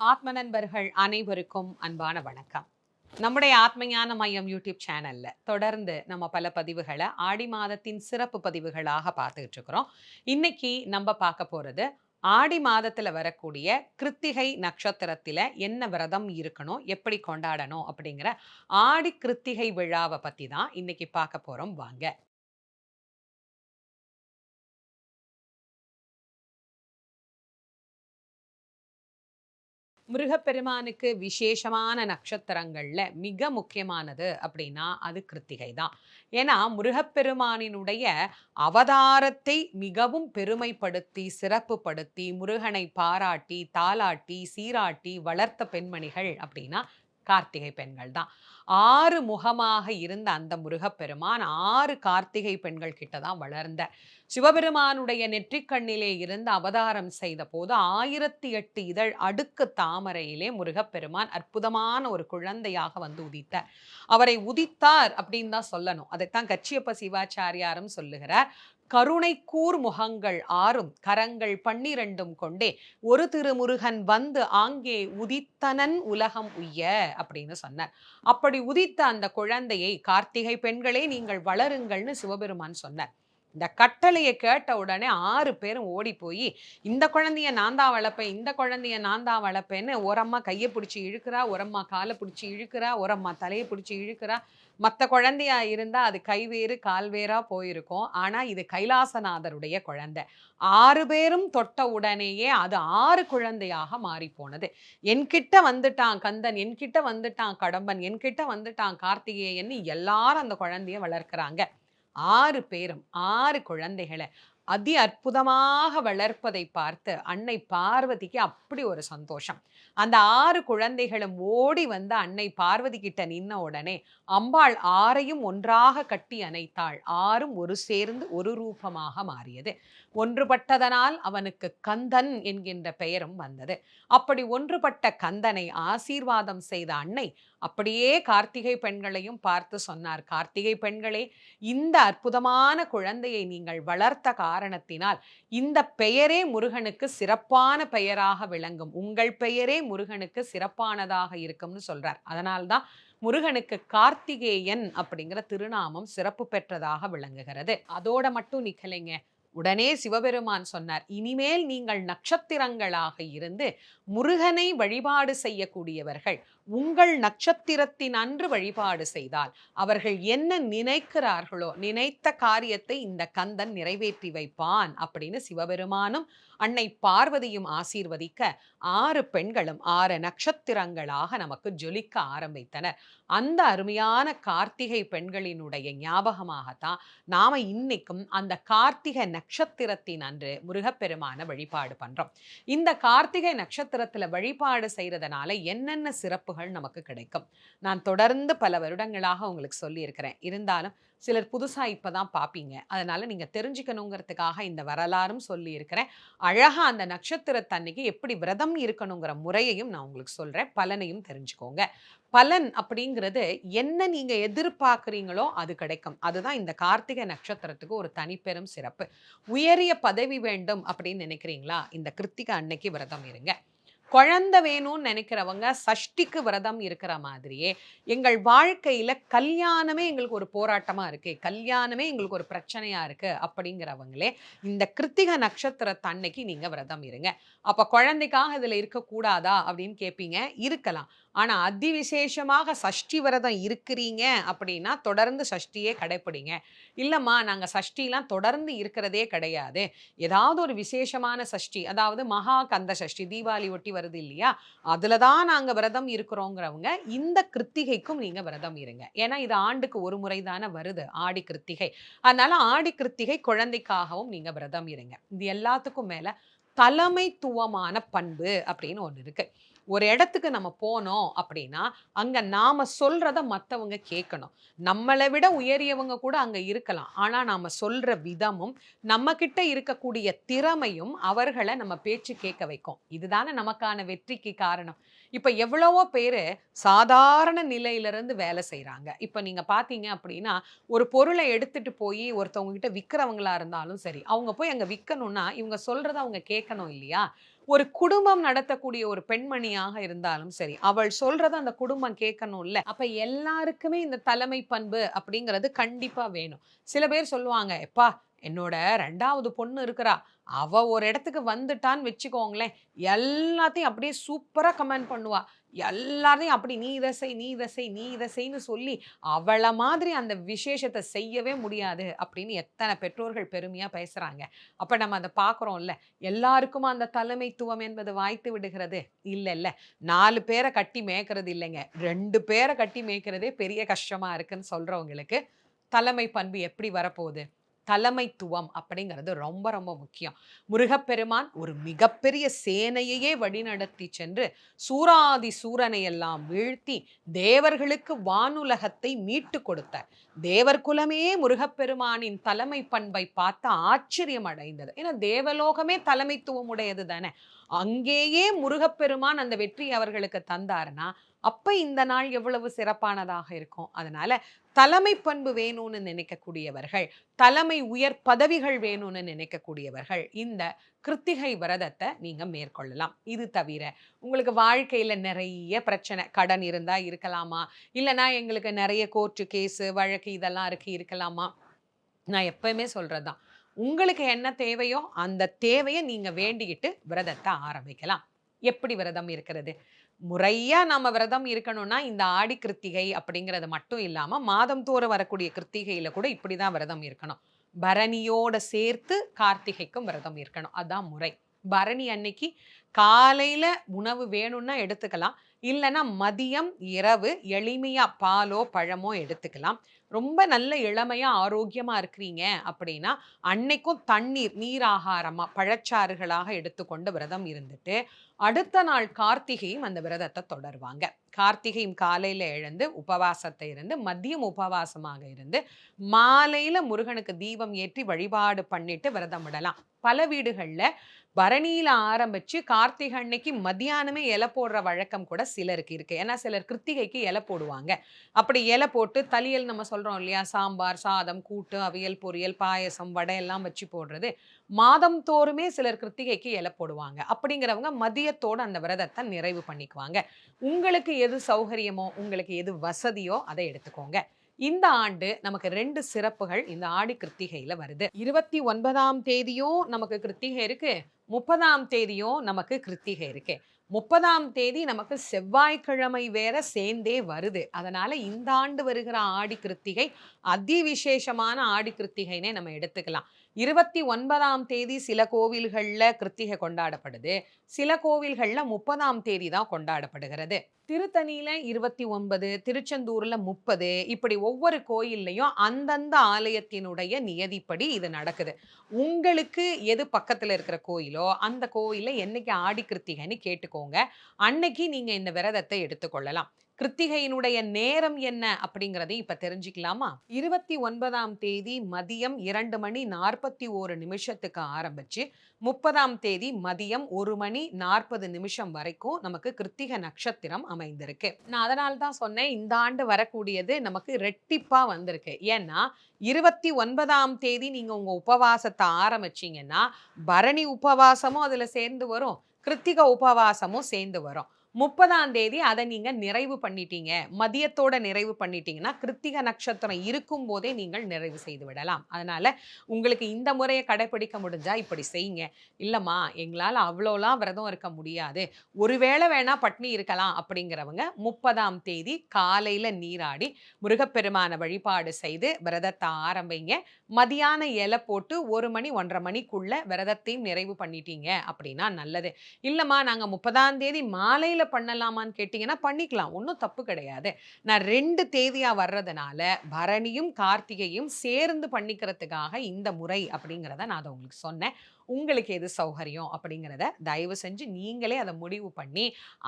ஆத்ம நண்பர்கள் அனைவருக்கும் அன்பான வணக்கம். நம்முடைய ஆத்மஞான மையம் யூடியூப் சேனல்ல தொடர்ந்து நம்ம பல பதிவுகளை ஆடி மாதத்தின் சிறப்பு பதிவுகளாக பார்த்துக்கிட்டு இருக்கிறோம். இன்னைக்கு நம்ம பார்க்க போறது ஆடி மாதத்தில் வரக்கூடிய கிருத்திகை நட்சத்திரத்தில் என்ன விரதம் இருக்கணும் எப்படி கொண்டாடணும் அப்படிங்கிற ஆடி கிருத்திகை விழாவை பற்றி தான் இன்னைக்கு பார்க்க போகிறோம் வாங்க. முருகப்பெருமானுக்கு விசேஷமான நட்சத்திரங்கள்ல மிக முக்கியமானது அப்படின்னா அது கிருத்திகை தான் ஏன்னா முருகப்பெருமானினுடைய அவதாரத்தை மிகவும் பெருமைப்படுத்தி சிறப்புப்படுத்தி முருகனை பாராட்டி தாலாட்டி சீராட்டி வளர்த்த பெண்மணிகள் அப்படின்னா கார்த்திகை பெண்கள் தான். ஆறு முகமாக இருந்த அந்த முருகப்பெருமான் ஆறு கார்த்திகை பெண்கள் கிட்ட தான் வளர்ந்த. சிவபெருமானுடைய நெற்றிக்கண்ணிலே இருந்து அவதாரம் செய்த போது ஆயிரத்தி எட்டு இதழ் அடுக்கு தாமரையிலே முருகப்பெருமான் அற்புதமான ஒரு குழந்தையாக வந்து உதித்தார். அவரை உதித்தார் அப்படின்னு தான் சொல்லணும். அதைத்தான் கச்சியப்ப சிவாச்சாரியாரும் சொல்லுகிறார். கருணை கூர் முகங்கள் ஆறும் கரங்கள் பன்னிரண்டும் கொண்டே ஒரு திருமுருகன் வந்து ஆங்கே உதித்தனன் உலகம் உய்ய அப்படின்னு சொன்னார். அப்படி உதித்த அந்த குழந்தையை கார்த்திகை பெண்களே நீங்கள் வளருங்கள்னு சிவபெருமான் சொன்னார். இந்த கட்டளையை கேட்ட உடனே ஆறு பேரும் ஓடி போய் இந்த குழந்தைய நான் தான் வளர்ப்பேன் இந்த குழந்தைய நான் தான் வளர்ப்பேன்னு ஓரம்மா கையை பிடிச்சி இழுக்கிறா ஓரம்மா காலை பிடிச்சி இழுக்கிறா ஓரம்மா தலையை பிடிச்சி இழுக்கிறா. மற்ற குழந்தையா இருந்தால் அது கைவேறு கால்வேறாக போயிருக்கும். ஆனால் இது கைலாசநாதருடைய குழந்தை. ஆறு பேரும் தொட்ட உடனேயே அது ஆறு குழந்தையாக மாறி போனது என்கிட்ட வந்துட்டான் கந்தன் என்கிட்ட வந்துட்டான் கடம்பன் என்கிட்ட வந்துட்டான் கார்த்திகேயன் எல்லாரும் அந்த குழந்தைய வளர்க்குறாங்க. ஆறு பேரும் ஆறு குழந்தைகளை அதி அற்புதமாக வளர்ப்பதை பார்த்து அன்னை பார்வதிக்கு அப்படி ஒரு சந்தோஷம். அந்த ஆறு குழந்தைகளும் ஓடி வந்து அன்னை பார்வதி கிட்ட நின்ன உடனே அம்பாள் ஆறையும் ஒன்றாக கட்டி அணைத்தாள். ஆறும் ஒரு சேர்ந்து ஒரு ரூபமாக மாறியது. ஒன்றுபட்டதனால் அவனுக்கு கந்தன் என்கின்ற பெயரும் வந்தது. அப்படி ஒன்றுபட்ட கந்தனை ஆசீர்வாதம் செய்த அன்னை அப்படியே கார்த்திகை பெண்களையும் பார்த்து சொன்னார். கார்த்திகை பெண்களே இந்த அற்புதமான குழந்தையை நீங்கள் வளர்த்த காரணத்தினால் இந்த பெயரே முருகனுக்கு சிறப்பான பெயராக விளங்கும். உங்கள் பெயரே முருகனுக்கு சிறப்பானதாக இருக்கும்னு சொல்றார். அதனால்தான் முருகனுக்கு கார்த்திகேயன் அப்படிங்கிற திருநாமம் சிறப்பு பெற்றதாக விளங்குகிறது. அதோட மட்டும் நிக்கலைங்க. உடனே சிவபெருமான் சொன்னார் இனிமேல் நீங்கள் நட்சத்திரங்களாக இருந்து முருகனை வழிபாடு செய்யக்கூடியவர்கள் உங்கள் நட்சத்திரத்தின் அன்று வழிபாடு செய்தால் அவர்கள் என்ன நினைக்கிறார்களோ நினைத்த காரியத்தை இந்த கந்தன் நிறைவேற்றி வைப்பான் அப்படின்னு சிவபெருமானும் அன்னை பார்வதியும் ஆசீர்வதிக்க ஆறு பெண்களும் ஆறு நட்சத்திரங்களாக நமக்கு ஜொலிக்க ஆரம்பித்தனர். அந்த அருமையான கார்த்திகை பெண்களினுடைய ஞாபகமாகத்தான் நாம இன்னைக்கும் அந்த கார்த்திகை நட்சத்திரத்தின் அன்று முருகப்பெருமான வழிபாடு பண்றோம். இந்த கார்த்திகை நட்சத்திரத்துல வழிபாடு செய்யறதுனால என்னென்ன சிறப்புகள் நமக்கு கிடைக்கும்? நான் தொடர்ந்து பல வருடங்களாக உங்களுக்கு சொல்லியிருக்கிறேன். இருந்தாலும் சிலர் புதுசாக இப்போ தான் பார்ப்பீங்க அதனால் நீங்கள் தெரிஞ்சுக்கணுங்கிறதுக்காக இந்த வரலாறும் சொல்லியிருக்கிறேன். அழகாக அந்த நட்சத்திரத்தன்னைக்கு எப்படி விரதம் இருக்கணுங்கிற முறையையும் நான் உங்களுக்கு சொல்கிறேன் பலனையும் தெரிஞ்சுக்கோங்க. பலன் அப்படிங்கிறது என்ன நீங்கள் எதிர்பார்க்குறீங்களோ அது கிடைக்கும். அதுதான் இந்த கார்த்திகை நட்சத்திரத்துக்கு ஒரு தனிப்பெரும் சிறப்பு. உயரிய பதவி வேண்டும் அப்படின்னு நினைக்கிறீங்களா? இந்த கிருத்திகை அன்னைக்கு விரதம் இருங்க. குழந்தை வேணும்னு நினைக்கிறவங்க சஷ்டிக்கு விரதம் இருக்கிற மாதிரியே எங்கள் வாழ்க்கையில் கல்யாணமே எங்களுக்கு ஒரு போராட்டமாக இருக்கு. கல்யாணமே எங்களுக்கு ஒரு பிரச்சனையாக இருக்கு அப்படிங்கிறவங்களே இந்த கிருத்திக நட்சத்திரத்தை அன்னைக்கு நீங்கள் விரதம் இருங்க. அப்போ குழந்தைக்காக இதில் இருக்கக்கூடாதா அப்படின்னு கேட்பீங்க இருக்கலாம். ஆனால் அதி விசேஷமாக சஷ்டி விரதம் இருக்கிறீங்க அப்படின்னா தொடர்ந்து சஷ்டியே கடைப்பிடிங்க. இல்லைம்மா நாங்கள் சஷ்டிலாம் தொடர்ந்து இருக்கிறதே கிடையாது. ஏதாவது ஒரு விசேஷமான சஷ்டி அதாவது மகா கந்த சஷ்டி தீபாவளி ஒட்டி வருது இல்லையா? அதில் தான் நாங்கள் விரதம் இருக்கிறோங்கிறவங்க இந்த கிருத்திகைக்கும் நீங்கள் விரதம் இருங்க. ஏன்னா இது ஆண்டுக்கு ஒரு முறை தானே வருது ஆடி கிருத்திகை. அதனால் ஆடி கிருத்திகை குழந்தைக்காகவும் நீங்கள் விரதம் இருங்க. இது எல்லாத்துக்கும் மேலே தலைமைத்துவமான பண்பு அப்படின்னு ஒன்று இருக்கு. ஒரு இடத்துக்கு நம்ம போனோம் அப்படின்னா அங்கே நாம சொல்கிறத மற்றவங்க கேட்கணும். நம்மளை விட உயரியவங்க கூட அங்கே இருக்கலாம். ஆனால் நாம சொல்ற விதமும் நம்ம கிட்ட இருக்கக்கூடிய திறமையும் அவர்களை நம்ம பேச்சு கேட்க வைக்கும். இதுதானே நமக்கான வெற்றிக்கு காரணம். இப்போ எவ்வளவோ பேர் சாதாரண நிலையிலிருந்து வேலை செய்யறாங்க இப்போ நீங்க பார்த்தீங்க அப்படின்னா ஒரு பொருளை எடுத்துட்டு போய் ஒருத்தவங்க கிட்ட விற்கிறவங்களா இருந்தாலும் சரி அவங்க போய் அங்க விற்கணும்னா இவங்க சொல்கிறத அவங்க கேட்கணும் இல்லையா? ஒரு குடும்பம் நடத்தக்கூடிய ஒரு பெண்மணியாக இருந்தாலும் சரி அவள் சொல்றத அந்த குடும்பம் கேட்கணும்ல. அப்ப எல்லாருக்குமே இந்த தலைமை பண்பு அப்படிங்கிறது கண்டிப்பா வேணும். சில பேர் சொல்லுவாங்க எப்பா என்னோட ரெண்டாவது பொண்ணு இருக்கிறா. அவ ஒரு இடத்துக்கு வந்துட்டான்னு வச்சுக்கோங்களேன். எல்லாத்தையும் அப்படியே சூப்பரா கமெண்ட் பண்ணுவா. எல்லாரையும் அப்படி நீ இதை செய் நீ இதை செய் நீ இதை செய்ன்னு சொல்லி அவளை மாதிரி அந்த விசேஷத்தை செய்யவே முடியாது அப்படின்னு எத்தனை பெற்றோர்கள் பெருமையா பேசுறாங்க. அப்போ நம்ம அதை பார்க்குறோம்ல எல்லாருக்கும் அந்த தலைமைத்துவம் என்பது வாய்த்து விடுகிறது? இல்லை இல்லை நாலு பேரை கட்டி மேய்க்கிறது இல்லைங்க. ரெண்டு பேரை கட்டி மேய்க்கிறதே பெரிய கஷ்டமா இருக்குன்னு சொல்றவங்களுக்கு தலைமை பண்பு எப்படி வரப்போகுது? தலைமைத்துவம் அப்படிங்கிறது ரொம்ப ரொம்ப முக்கியம். முருகப்பெருமான் ஒரு மிகப்பெரிய சேனையையே வழிநடத்தி சென்று சூராதி சூரனை எல்லாம் வீழ்த்தி தேவர்களுக்கு வானுலகத்தை மீட்டு கொடுத்தார். தேவர் குலமே முருகப்பெருமானின் தலைமை பண்பை பார்த்து ஆச்சரியம் அடைந்தது. ஏன்னா தேவலோகமே தலைமைத்துவம் உடையது தானே. அங்கேயே முருகப்பெருமான் அந்த வெற்றி அவர்களுக்கு தந்தாருன்னா அப்போ இந்த நாள் எவ்வளவு சிறப்பானதாக இருக்கும்? அதனால தலைமை பண்பு வேணும்னு நினைக்கக்கூடியவர்கள் தலைமை உயர் பதவிகள் வேணும்னு நினைக்கக்கூடியவர்கள் இந்த கிருத்திகை விரதத்தை நீங்கள் மேற்கொள்ளலாம். இது தவிர உங்களுக்கு வாழ்க்கையில் நிறைய பிரச்சனை கடன் இருந்தால் இருக்கலாமா? இல்லைன்னா எங்களுக்கு நிறைய கோர்ட்டு கேஸு வழக்கு இதெல்லாம் இருக்கு இருக்கலாமா? நான் எப்பவுமே சொல்றதுதான். உங்களுக்கு என்ன தேவையோ அந்த தேவையை நீங்கள் வேண்டிக்கிட்டு விரதத்தை ஆரம்பிக்கலாம். எப்படி விரதம் இருக்கிறது? முறையாக நம்ம விரதம் இருக்கணும்னா இந்த ஆடி கிருத்திகை அப்படிங்கிறது மட்டும் இல்லாமல் மாதம் தோறும் வரக்கூடிய கிருத்திகையில் கூட இப்படி தான் விரதம் இருக்கணும். பரணியோட சேர்த்து கார்த்திகைக்கும் விரதம் இருக்கணும். அதுதான் முறை. பரணி அன்னைக்கு காலையில் உணவு வேணும்னா எடுத்துக்கலாம். இல்லைன்னா மதியம் இரவு எளிமையாக பாலோ பழமோ எடுத்துக்கலாம். ரொம்ப நல்ல இளமையா ஆரோக்கியமா இருக்கிறீங்க அப்படின்னா அன்னைக்கும் தண்ணீர் நீர் பழச்சாறுகளாக எடுத்துக்கொண்டு விரதம் இருந்துட்டு அடுத்த நாள் கார்த்திகையும் அந்த விரதத்தை தொடருவாங்க. கார்த்திகையும் காலையில் எழுந்து உபவாசத்தை இருந்து மதியம் உபவாசமாக இருந்து மாலையில் முருகனுக்கு தீபம் ஏற்றி வழிபாடு பண்ணிட்டு விரதம் விடலாம். பல வீடுகளில் பரணியில் ஆரம்பித்து கார்த்திகை அன்னைக்கு மத்தியானமே இலை போடுற வழக்கம் கூட சிலருக்கு இருக்குது ஏன்னா சிலர் கிருத்திகைக்கு இலை போடுவாங்க. அப்படி இலை போட்டு தலியல் நம்ம சொல்கிறோம் இல்லையா? சாம்பார் சாதம் கூட்டு அவியல் பொரியல் பாயசம் வடை எல்லாம் வச்சு போடுறது. மாதம் தோறுமே சிலர் கிருத்திகைக்கு இலை போடுவாங்க. அப்படிங்கிறவங்க மதியத்தோடு அந்த விரதத்தை நிறைவு பண்ணிக்குவாங்க. உங்களுக்கு எது சௌகரியமோ உங்களுக்கு எது வசதியோ அதை எடுத்துக்கோங்க. இந்த ஆண்டு நமக்கு ரெண்டு சிறப்புகள் இந்த ஆடி கிருத்திகையில வருது. இருபத்தி ஒன்பதாம் தேதியும் நமக்கு கிருத்திகை இருக்கு. முப்பதாம் தேதியும் நமக்கு கிருத்திகை இருக்கு. முப்பதாம் தேதி நமக்கு செவ்வாய்க்கிழமை வேற சேர்ந்தே வருது. அதனால இந்த ஆண்டு வருகிற ஆடி கிருத்திகை அதிவிசேஷமான ஆடி கிருத்திகைனே நம்ம எடுத்துக்கலாம். இருபத்தி ஒன்பதாம் தேதி சில கோவில்களில் கிருத்திகை கொண்டாடப்படுது. சில கோவில்களில் முப்பதாம் தேதி தான் கொண்டாடப்படுகிறது. திருத்தணியில இருபத்தி ஒன்பது திருச்செந்தூரில் முப்பது இப்படி ஒவ்வொரு கோயில்லையும் அந்தந்த ஆலயத்தினுடைய நியதிப்படி இது நடக்குது. உங்களுக்கு எது பக்கத்தில் இருக்கிற கோயிலோ அந்த கோயில என்னைக்கு ஆடி கிருத்திகைன்னு கேட்டுக்கோங்க. அன்னைக்கு நீங்கள் இந்த விரதத்தை எடுத்துக்கொள்ளலாம். கிருத்திகையினுடைய நேரம் என்ன அப்படிங்கிறதையும் இப்போ தெரிஞ்சுக்கலாமா? இருபத்தி ஒன்பதாம் தேதி மதியம் இரண்டு மணி நாற்பத்தி ஓரு நிமிஷத்துக்கு ஆரம்பிச்சு முப்பதாம் தேதி மதியம் ஒரு மணி நாற்பது நிமிஷம் வரைக்கும் நமக்கு கிருத்திக நட்சத்திரம் அமைந்திருக்கு. நான் அதனால தான் சொன்னேன் இந்த ஆண்டு வரக்கூடியது நமக்கு ரெட்டிப்பா வந்திருக்கு. ஏன்னா இருபத்தி ஒன்பதாம் தேதி நீங்க உங்க உபவாசத்தை ஆரம்பிச்சீங்கன்னா பரணி உபவாசமும் அதுல சேர்ந்து வரும் கிருத்திக உபவாசமும் சேர்ந்து வரும். முப்பதாம் தேதி அதை நீங்க நிறைவு பண்ணிட்டீங்க. மதியத்தோட நிறைவு பண்ணிட்டீங்கன்னா கிருத்திக நட்சத்திரம் இருக்கும் போதே நீங்கள் நிறைவு செய்து விடலாம். அதனால உங்களுக்கு இந்த முறையை கடைபிடிக்க முடிஞ்சா இப்படி செய்யுங்க. இல்லம்மா எங்களால் அவ்வளோலாம் விரதம் இருக்க முடியாது. ஒருவேளை வேணா பட்னி இருக்கலாம் அப்படிங்கிறவங்க முப்பதாம் தேதி காலையில நீராடி முருகப்பெருமான வழிபாடு செய்து விரதத்தை ஆரம்பிங்க. மதியான இலை போட்டு ஒரு மணி ஒன்றரை மணிக்குள்ள விரதத்தையும் நிறைவு பண்ணிட்டீங்க அப்படின்னா நல்லது. இல்லைம்மா நாங்கள் முப்பதாம் தேதி மாலையில் பண்ணலாமான்னு கேட்டிங்கன்னா பண்ணிக்கலாம். ஒன்றும் தப்பு கிடையாது. நான் ரெண்டு தேதியாக வர்றதுனால பரணியும் கார்த்திகையும் சேர்ந்து பண்ணிக்கிறதுக்காக இந்த முறை அப்படிங்கிறத நான் அதை உங்களுக்கு சொன்னேன். உங்களுக்கு எது சௌகரியம் அப்படிங்கிறத தயவு செஞ்சு நீங்களே அதை முடிவு பண்ணி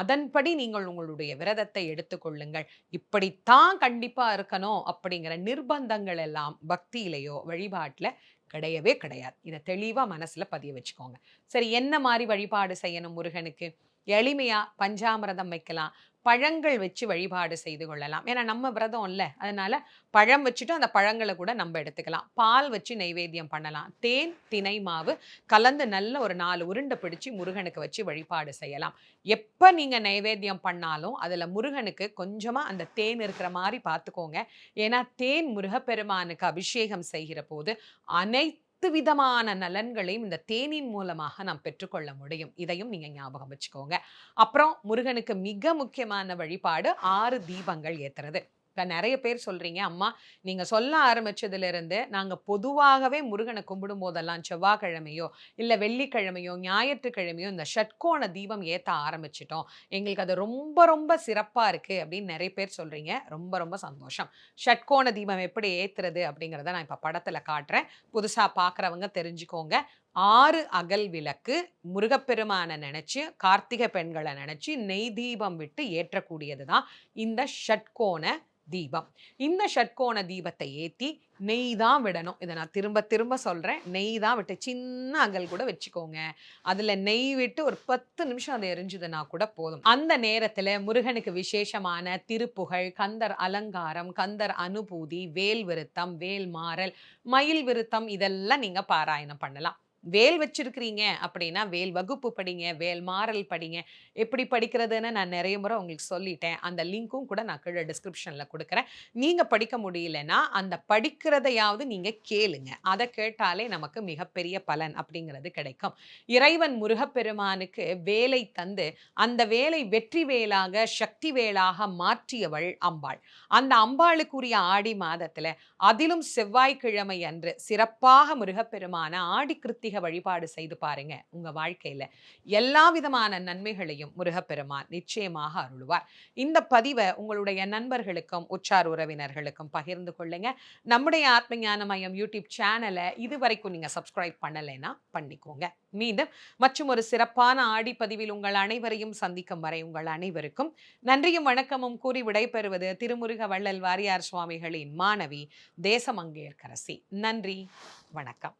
அதன்படி நீங்கள் உங்களுடைய விரதத்தை எடுத்துக்கொள்ளுங்கள். இப்படித்தான் கண்டிப்பாக இருக்கணும் அப்படிங்கிற நிர்பந்தங்கள் எல்லாம் பக்தியிலையோ வழிபாட்டில் கிடையவே கிடையாது. இதை தெளிவாக மனசில் பதிய வச்சுக்கோங்க. சரி என்ன மாதிரி வழிபாடு செய்யணும் முருகனுக்கு? எளிமையாக பஞ்சாமிரதம் வைக்கலாம். பழங்கள் வச்சு வழிபாடு செய்து கொள்ளலாம். ஏன்னா நம்ம விரதம் இல்லை. அதனால பழம் வச்சுட்டு அந்த பழங்களை கூட நம்ம எடுத்துக்கலாம். பால் வச்சு நைவேத்தியம் பண்ணலாம். தேன் தினை மாவு கலந்து நல்ல ஒரு நாலு உருண்டை பிடிச்சு முருகனுக்கு வச்சு வழிபாடு செய்யலாம். எப்போ நீங்கள் நைவேத்தியம் பண்ணாலும் அதில் முருகனுக்கு கொஞ்சமாக அந்த தேன் இருக்கிற மாதிரி பார்த்துக்கோங்க. ஏன்னா தேன் முருகப்பெருமானுக்கு அபிஷேகம் செய்கிற போது அனைத்து அனைத்து விதமான நலன்களையும் இந்த தேனின் மூலமாக நாம் பெற்றுக்கொள்ள முடியும். இதையும் நீங்க ஞாபகம் வச்சுக்கோங்க. அப்புறம் முருகனுக்கு மிக முக்கியமான வழிபாடு ஆறு தீபங்கள் ஏத்துறது. நிறைய பேர் சொல்றீங்க. அம்மா நீங்க சொல்ல ஆரம்பிச்சதுல இருந்து நாங்க பொதுவாகவே முருகனை கும்பிடும் போதெல்லாம் செவ்வாய்க்கிழமையோ இல்ல வெள்ளிக்கிழமையோ ஞாயிற்றுக்கிழமையோ இந்த ஷட்கோண தீபம் ஏத்த ஆரம்பிச்சிட்டோம். எங்களுக்கு அது ரொம்ப ரொம்ப சிறப்பா இருக்கு அப்படின்னு நிறைய பேர் சொல்றீங்க. ரொம்ப ரொம்ப சந்தோஷம். ஷட்கோண தீபம் எப்படி ஏத்துறது அப்படிங்கிறத நான் இப்ப படத்துல காட்டுறேன். புதுசா பார்க்குறவங்க தெரிஞ்சுக்கோங்க. ஆறு அகல் விளக்கு முருகப்பெருமானை நினச்சி கார்த்திகை பெண்களை நினச்சி நெய் தீபம் விட்டு ஏற்றக்கூடியது தான் இந்த ஷட்கோண தீபம். இந்த ஷட்கோண தீபத்தை ஏற்றி நெய் தான் விடணும். இதை நான் திரும்ப திரும்ப சொல்கிறேன் நெய் தான் விட்டு சின்ன அகல் கூட வச்சுக்கோங்க. அதில் நெய் விட்டு ஒரு பத்து நிமிஷம் அதை எரிஞ்சுதுன்னா கூட போதும். அந்த நேரத்தில் முருகனுக்கு விசேஷமான திருப்புகழ் கந்தர் அலங்காரம் கந்தர் அனுபூதி வேல் விருத்தம் வேல் மாறல் மயில் விருத்தம் இதெல்லாம் நீங்கள் பாராயணம் பண்ணலாம். வேல் வச்சிருக்கிறீங்க அப்படின்னா வேல் வகுப்பு படிங்க வேல் மாறல் படிங்க. எப்படி படிக்கிறதுன்னு நான் நிறைய முறை உங்களுக்கு சொல்லிட்டேன். அந்த லிங்க்கும் கூட நான் கீழே டிஸ்கிரிப்ஷனில் கொடுக்குறேன். நீங்கள் படிக்க முடியலன்னா அந்த படிக்கிறதையாவது நீங்கள் கேளுங்க. அதை கேட்டாலே நமக்கு மிகப்பெரிய பலன் அப்படிங்கிறது கிடைக்கும். இறைவன் முருகப்பெருமானுக்கு வேலை தந்து அந்த வேலை வெற்றி வேலாக சக்தி வேலாக மாற்றியவள் அம்பாள். அந்த அம்பாளுக்குரிய ஆடி மாதத்தில் அதிலும் செவ்வாய்க்கிழமை அன்று சிறப்பாக முருகப்பெருமான ஆடி கிருத்தி தெய்வீக வழிபாடு செய்து பாருங்க உங்க வாழ்க்கையில எல்லா விதமான நன்மைகளையும் முருகப்பெருமான் நிச்சயமாக அருள்வார். இந்த பதிவை உங்களுடைய நண்பர்களுக்கும் உச்சார் உறவினர்களுக்கும் பகிர்ந்து கொள்ளுங்க. நம்முடைய ஆத்ம ஞான மையம் யூடியூப் சேனலை இது வரைக்கும் நீங்க சப்ஸ்கிரைப் பண்ணலைன்னா பண்ணிக்கோங்க. மீண்டும் மற்றும் ஒரு சிறப்பான ஆடிப்பதிவில் உங்கள் அனைவரையும் சந்திக்கும் வரை உங்கள் அனைவருக்கும் நன்றியும் வணக்கமும் கூறி விடைபெறுவது திருமுருக வள்ளல் வாரியார் சுவாமிகளின் மாணவி தேசமங்கேற்கரசி. நன்றி வணக்கம்.